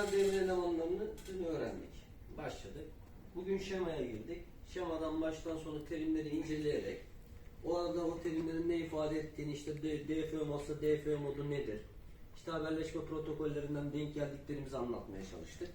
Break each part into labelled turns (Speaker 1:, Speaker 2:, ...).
Speaker 1: temel devre elemanlarını dün öğrendik. Başladık. Bugün şemaya girdik. Şemadan baştan sona terimleri inceleyerek o arada o terimlerin ne ifade ettiğini işte D- DFÖ olsa DFÖ modu nedir? İşte haberleşme protokollerinden denk geldiklerimizi anlatmaya çalıştık.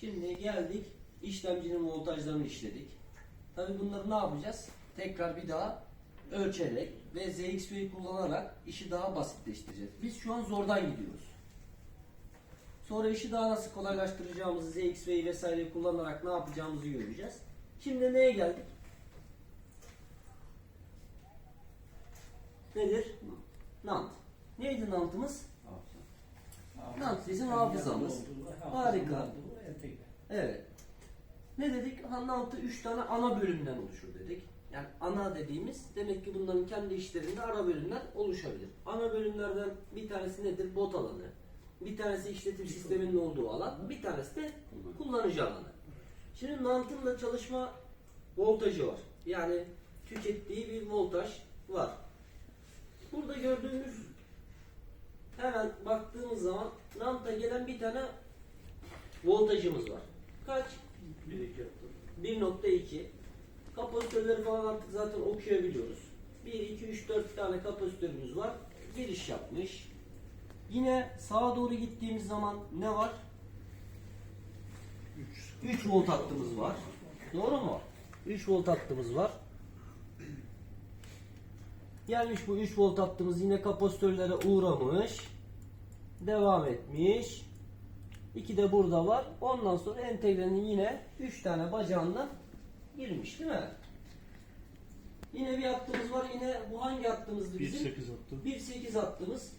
Speaker 1: Şimdi geldik işlemcinin voltajlarını işledik. Tabi bunları ne yapacağız? Tekrar bir daha ölçerek ve ZXV'yi kullanarak işi daha basitleştireceğiz. Biz şu an zordan gidiyoruz. Sonra işi daha nasıl kolaylaştıracağımızı ZXV'yi vesaire kullanarak ne yapacağımızı göreceğiz. Şimdi neye geldik? Nedir? Nant. Neydi nantımız? Nant bizim hafızamız. Harika. Evet. Ne dedik? Nant'ı 3 tane ana bölümden oluşur dedik. Yani ana dediğimiz demek ki bunların kendi işlerinde ara bölümler oluşabilir. Ana bölümlerden bir tanesi nedir? Bot alanı. Bir tanesi işletim sisteminin olduğu alan. Bir tanesi de kullanıcı alanı. Şimdi Nant'ın da çalışma voltajı var. Yani tükettiği bir voltaj var. Burada gördüğümüz hemen baktığımız zaman Nant'a gelen bir tane voltajımız var. Kaç? 1.2 Kapasitörleri falan artık zaten okuyabiliyoruz. 1, 2, 3, 4 tane kapasitörümüz var. Giriş yapmış. Yine sağa doğru gittiğimiz zaman ne var? 3 volt hattımız var. Doğru mu? 3 volt hattımız var. Gelmiş bu 3 volt hattımız yine kapasitörlere uğramış. Devam etmiş. 2 de burada var. Ondan sonra entegrenin yine 3 tane bacağından girmiş değil mi? Yine bir hattımız var. Yine bu hangi hattımızdı bizim?
Speaker 2: 1.8 attı.
Speaker 1: 1.8 hattımız.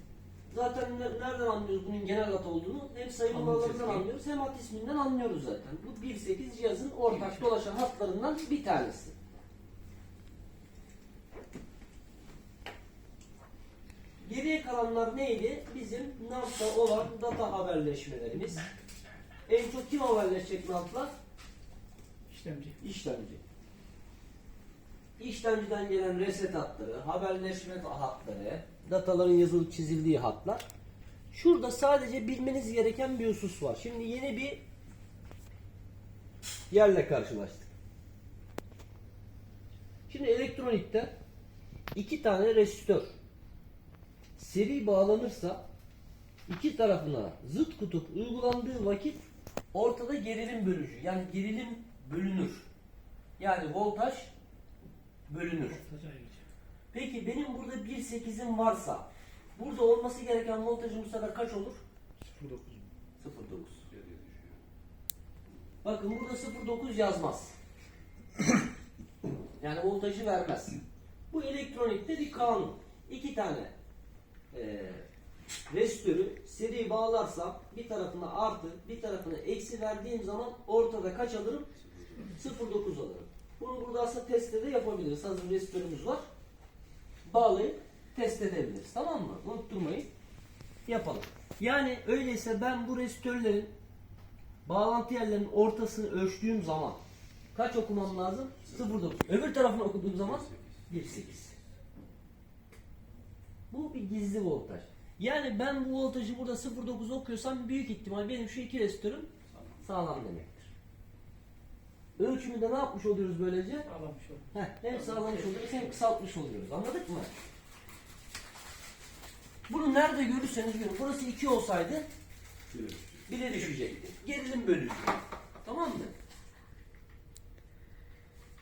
Speaker 1: Zaten ne- nereden anlıyoruz bunun genel hat olduğunu? Hem sayı numaralarından anlıyoruz hem hat isminden anlıyoruz zaten. Bu 1.8 cihazın ortak dolaşan hatlarından bir tanesi. Geriye kalanlar neydi? Bizim NAM'da olan data haberleşmelerimiz. En çok kim haberleşecek NAM'la?
Speaker 3: İşlemci.
Speaker 1: İşlemci. İşlemciden gelen reset hatları, haberleşme hatları, dataların yazılıp çizildiği hatlar. Şurada sadece bilmeniz gereken bir husus var. Şimdi yeni bir yerle karşılaştık. Şimdi elektronikte iki tane resistör seri bağlanırsa iki tarafına zıt kutup uygulandığı vakit ortada gerilim bölücü yani gerilim bölünür. Yani voltaj bölünür. Peki benim burada 1.8'im varsa burada olması gereken voltajım bu sefer kaç olur?
Speaker 2: 0.9 mu?
Speaker 1: 0.9. Bakın burada 0.9 yazmaz. yani voltajı vermez. Bu elektronikte bir kanun. İki tane e, resistörü seri bağlarsam bir tarafına artı bir tarafına eksi verdiğim zaman ortada kaç alırım? 0.9 alırım. Bunu burada aslında testte de yapabiliriz. Hazır resistörümüz var. Bağlayıp test edebiliriz. Tamam mı? Unutturmayın. Yapalım. Yani öyleyse ben bu resistörlerin bağlantı yerlerinin ortasını ölçtüğüm zaman kaç okumam lazım? 0.9. Öbür tarafını okuduğum zaman 1.8. Bu bir gizli voltaj. Yani ben bu voltajı burada 0.9 okuyorsam büyük ihtimal benim şu iki resistörüm sağlam demektir. Ölçümü de ne yapmış oluyoruz böylece?
Speaker 3: Sağlamış oldu.
Speaker 1: Heh, hem sağlamış oluyoruz hem kısaltmış oluyoruz. Anladık mı? Bunu nerede görürseniz görün. Burası 2 olsaydı 1'e düşecekti. Gerilim bölücü. Tamam mı?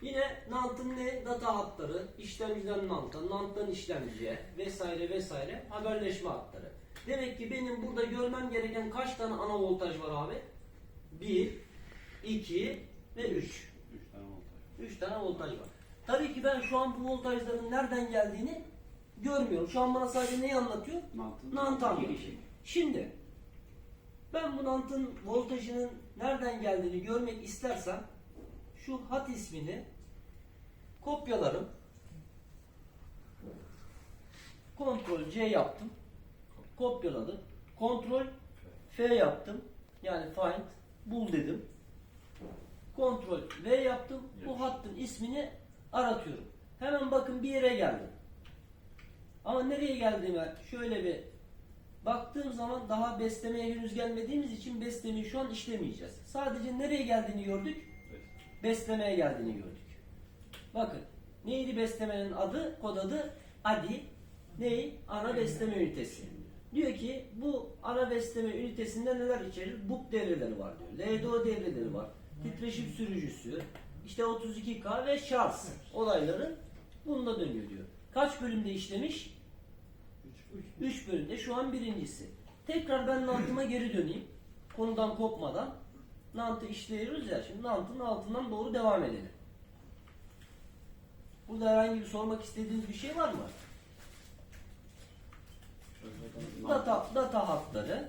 Speaker 1: Yine Nant'ın ne? Data hatları, işlemciden Nant'a, Nant'tan işlemciye vesaire vesaire haberleşme hatları. Demek ki benim burada görmem gereken kaç tane ana voltaj var abi? 1, 2 ve 3. 3 tane voltaj var. Tabii ki ben şu an bu voltajların nereden geldiğini görmüyorum. Şu an bana sadece neyi anlatıyor? Nant anlatıyor. Şimdi ben bu nantın voltajının nereden geldiğini görmek istersem şu hat ismini kopyalarım. Ctrl C yaptım. Kopyaladım. Ctrl F yaptım. Yani find bul dedim. Ctrl V yaptım. Bu hattın ismini aratıyorum. Hemen bakın bir yere geldim. Ama nereye geldiğime şöyle bir Baktığım zaman daha beslemeye henüz gelmediğimiz için beslemeyi şu an işlemeyeceğiz. Sadece nereye geldiğini gördük? Beslemeye geldiğini gördük. Bakın neydi beslemenin adı? Kod adı ADI. Ney? Ana besleme ünitesi. Diyor ki bu ana besleme ünitesinde neler içerir? BUK devreleri var diyor. LDO devreleri var. Titreşim sürücüsü, işte 32K ve şarj olayları bunda dönüyor diyor. Kaç bölümde işlemiş? 3 bölümde şu an birincisi. Tekrar ben Nant'ıma geri döneyim. Konudan kopmadan. Nant'ı işliyoruz ya. Şimdi Nant'ın altından doğru devam edelim. Burada herhangi bir sormak istediğiniz bir şey var mı? Data, data hatları,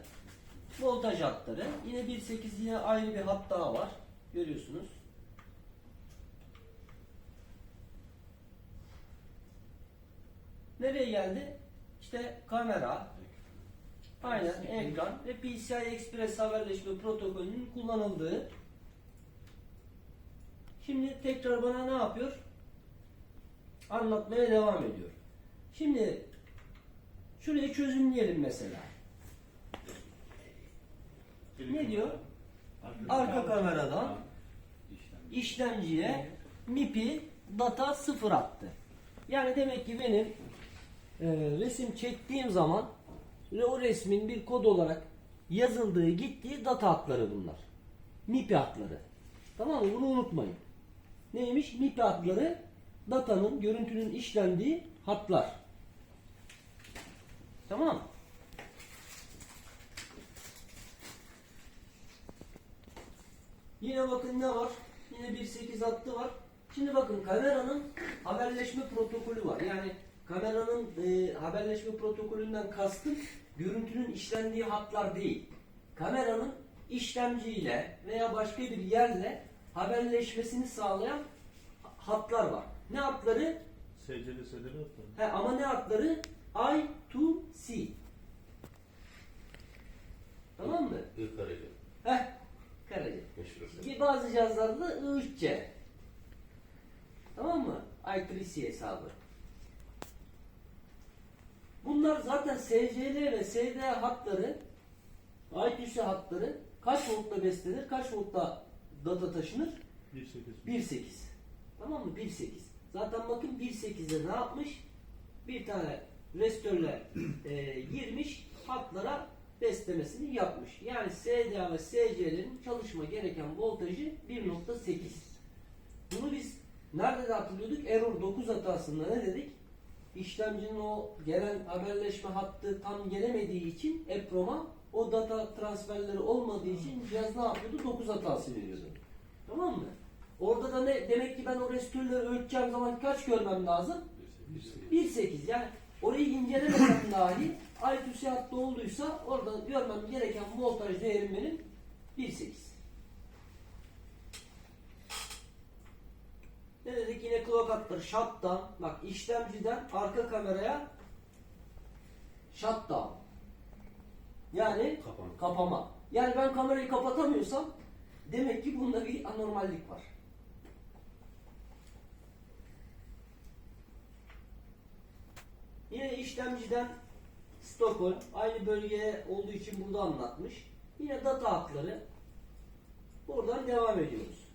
Speaker 1: voltaj hatları. Yine 1.8 yine ayrı bir hat daha var. Görüyorsunuz. Nereye geldi? İşte kamera, aynen ekran ve PCI Express haberleşme protokolünün kullanıldığı. Şimdi tekrar bana ne yapıyor? Anlatmaya devam ediyor. Şimdi şurayı çözümleyelim mesela. Ne diyor? Arka kameradan işlemciye MIP'i data sıfır attı. Yani demek ki benim e, resim çektiğim zaman o resmin bir kod olarak yazıldığı gittiği data hatları bunlar. MIPI hatları. Tamam mı? Bunu unutmayın. Neymiş? MIPI hatları datanın, görüntünün işlendiği hatlar. Tamam mı? Yine bakın ne var? Yine 1.8 hattı var. Şimdi bakın kameranın haberleşme protokolü var. Yani kameranın e, haberleşme protokolünden kastım görüntünün işlendiği hatlar değil. Kameranın işlemciyle veya başka bir yerle haberleşmesini sağlayan hatlar var. Ne hatları?
Speaker 2: SC'li SC'li attı.
Speaker 1: He, ama ne hatları? I2C. Tamam mı?
Speaker 4: I kareli.
Speaker 1: Heh, Karaca.
Speaker 4: Meşhur.
Speaker 1: Ki Bazı cihazlarda da I3C. Tamam mı? I3C hesabı. Bunlar zaten SCL ve SD hatları I3C hatları kaç voltla beslenir, kaç voltla data taşınır?
Speaker 2: 1.8.
Speaker 1: 1.8. Tamam mı? 1.8. Zaten bakın 1.8'de ne yapmış? Bir tane restörle e, girmiş, hatlara beslemesini yapmış. Yani SDA ve SC'lerin çalışma gereken voltajı 1.8. Bunu biz nerede de hatırlıyorduk? Error 9 hatasında ne dedik? İşlemcinin o gelen haberleşme hattı tam gelemediği için EPROM'a o data transferleri olmadığı için cihaz ne yapıyordu? 9 hatası veriyordu. Tamam mı? Orada da ne? Demek ki ben o restörleri ölçeceğim zaman kaç görmem lazım? 1.8 yani orayı incelemesem dahi I2C hattı olduysa orada görmem gereken voltaj değerim benim 1.8. Ne dedik yine clock hatları shutdown bak işlemciden arka kameraya shutdown yani
Speaker 4: Kapama.
Speaker 1: kapama. Yani ben kamerayı kapatamıyorsam demek ki bunda bir anormallik var. Yine işlemciden Stockholm aynı bölgeye olduğu için burada anlatmış. Yine data hatları. Buradan devam ediyoruz.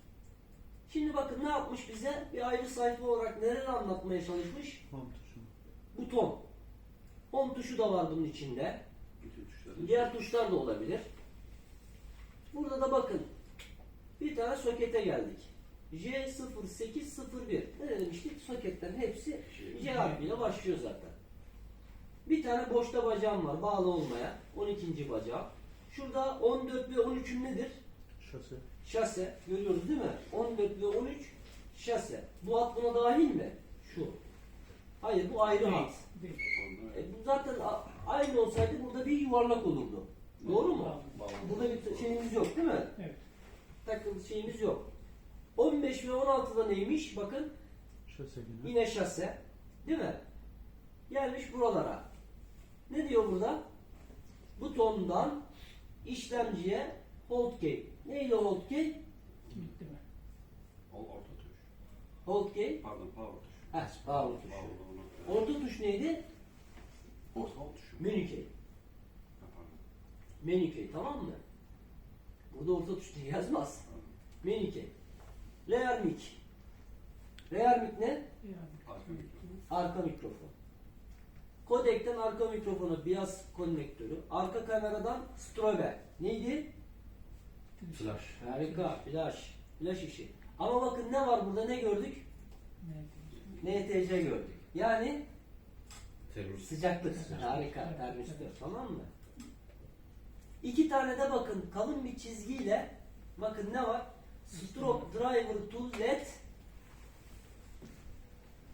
Speaker 1: Şimdi bakın ne yapmış bize? Bir ayrı sayfa olarak neler anlatmaya çalışmış?
Speaker 2: Home tuşu.
Speaker 1: Buton. Home tuşu da var bunun içinde.
Speaker 4: Bütün tuşları.
Speaker 1: Diğer tuşlar da olabilir. Burada da bakın. Bir tane sokete geldik. J0801. Ne demiştik? Soketlerin hepsi J harfiyle başlıyor zaten. Bir tane boşta bacağım var. Bağlı olmayan. 12. bacağım. Şurada 14 ve 13'ün nedir?
Speaker 2: Şase.
Speaker 1: Şase. Görüyoruz değil mi? 14 ve 13 şase. Bu hat buna dahil mi? Şu. Hayır bu ayrı hat.
Speaker 3: Değil.
Speaker 1: E, bu zaten aynı olsaydı burada bir yuvarlak olurdu. Doğru mu? Burada bir şeyimiz yok değil mi?
Speaker 3: Evet.
Speaker 1: Takılı şeyimiz yok. 15 ve 16'da neymiş? Bakın
Speaker 2: Şase yine.
Speaker 1: yine şase. Değil mi? Gelmiş buralara. Ne diyor burada? Butondan işlemciye hold key. Neyle hold key?
Speaker 3: Bitti mi?
Speaker 4: Al orta tuş.
Speaker 1: Hold key.
Speaker 4: Pardon power tuş.
Speaker 1: Heh, power
Speaker 4: onu.
Speaker 1: Orta tuş neydi?
Speaker 4: Orta alt tuşu.
Speaker 1: Menü key. Menükey tamam mı? Burada orta tuş diye yazmaz. Menükey. Rear mic. Rear mic ne?
Speaker 4: Arka mikrofon.
Speaker 1: Arka mikrofon. Kodekten arka mikrofona bias konnektörü. Arka kameradan strobe. Neydi?
Speaker 4: Flash.
Speaker 1: Harika. Flash. Flash işi. Ama bakın ne var burada ne gördük? NTC gördük. Yani
Speaker 4: Terör.
Speaker 1: sıcaklık. Harika. Termistör. Tamam mı? İki tane de bakın kalın bir çizgiyle bakın ne var? Stroke driver to led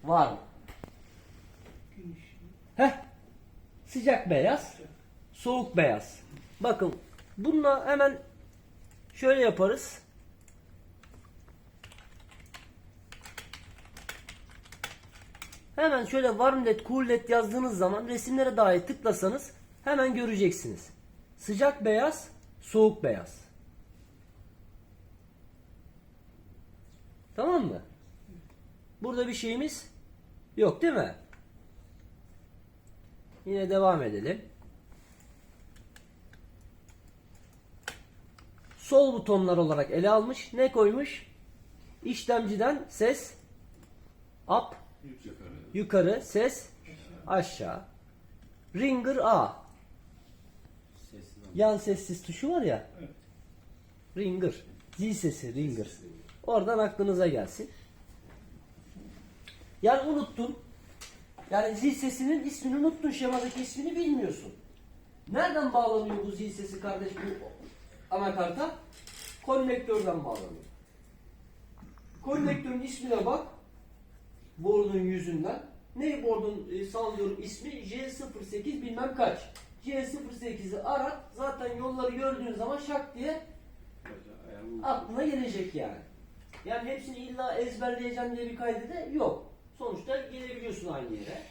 Speaker 1: var.
Speaker 3: Işığı.
Speaker 1: Heh. Sıcak beyaz, soğuk beyaz. Bakın bununla hemen şöyle yaparız. Hemen şöyle warm led, cool led yazdığınız zaman resimlere dahi tıklasanız hemen göreceksiniz. Sıcak beyaz, soğuk beyaz. Tamam mı? Burada bir şeyimiz yok değil mi? Yine devam edelim. Sol butonlar olarak ele almış. Ne koymuş? İşlemciden ses up
Speaker 4: Yukarı.
Speaker 1: yukarı, ses aşağı. Ringer A.
Speaker 4: Sessiz.
Speaker 1: Yan sessiz tuşu var ya.
Speaker 3: Evet.
Speaker 1: Ringer. Zil sesi ringer. Oradan aklınıza gelsin. Yani unuttun. Yani zil sesinin ismini unuttun. Şemadaki ismini bilmiyorsun. Nereden bağlanıyor bu zil sesi kardeş bu anakarta? Konnektörden bağlanıyor. Konnektörün ismine bak. Board'un yüzünden. Ne board'un e, sallıyorum ismi? J08 bilmem kaç. J08'i arat. Zaten yolları gördüğün zaman şak diye aklına gelecek yani. Yani hepsini illa ezberleyeceğim diye bir kaydı da yok. Sonuçta gelebiliyorsun aynı yere.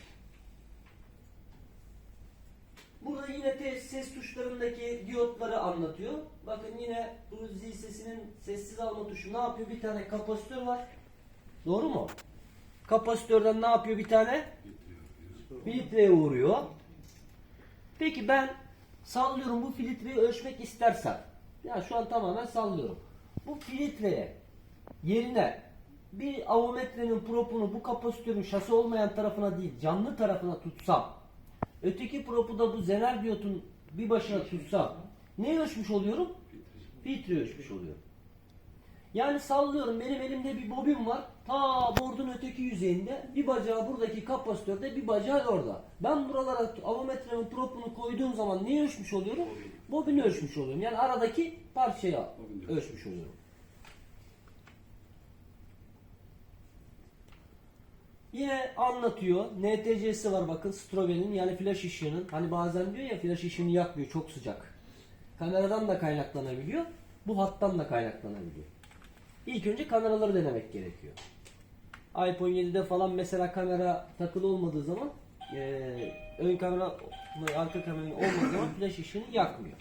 Speaker 1: Burada yine te- ses tuşlarındaki diyotları anlatıyor. Bakın yine bu zil sesinin sessiz alma tuşu ne yapıyor? Bir tane kapasitör var. Doğru mu? Kapasitörden ne yapıyor bir tane? filtreye uğruyor. Peki ben sallıyorum bu filtreyi ölçmek istersem. Ya şu an tamamen sallıyorum. Bu filtreye yerine bir avometrenin propunu bu kapasitörün şasi olmayan tarafına değil canlı tarafına tutsam öteki propu da bu zener diyotun bir başına tutsam ne ölçmüş oluyorum? Filtre ölçmüş oluyorum. Yani sallıyorum benim elimde bir bobin var. Ta bordun öteki yüzeyinde bir bacağı buradaki kapasitörde bir bacağı orada. Ben buralara avometremin propunu koyduğum zaman neyi ölçmüş oluyorum? Bobini ölçmüş oluyorum. Yani aradaki parçayı ölçmüş oluyorum. Yine anlatıyor. NTC'si var bakın Strobe'nin yani flash ışığının. Hani bazen diyor ya flash ışığını yakmıyor çok sıcak. Kameradan da kaynaklanabiliyor. Bu hattan da kaynaklanabiliyor. İlk önce kameraları denemek gerekiyor. iPhone 7'de falan mesela kamera takılı olmadığı zaman eee, ön kamera arka kamera olmadığı zaman flash ışığını yakmıyor.